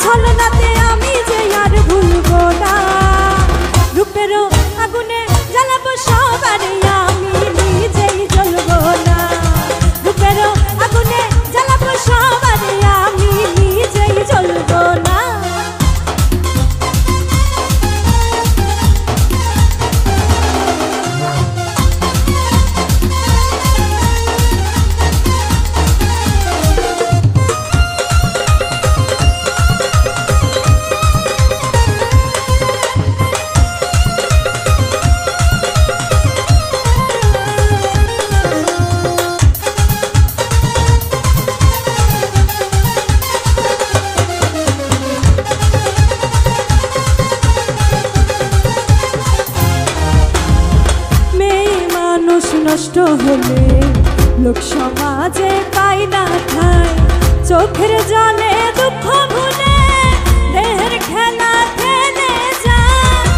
ছলনাতে মানুষ নষ্ট হলে লোক সমাজে পাই না ঠাই। চোখের জলে দুঃখ ভুলে দেহের খেলা যায়।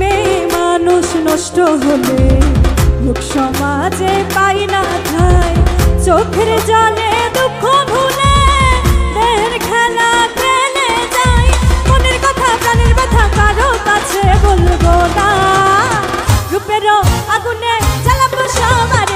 মেয়ে মানুষ নষ্ট হলে লোক সমাজে পাই না ঠাই। চোখের জলে আগুনে জ্বালাবো সবার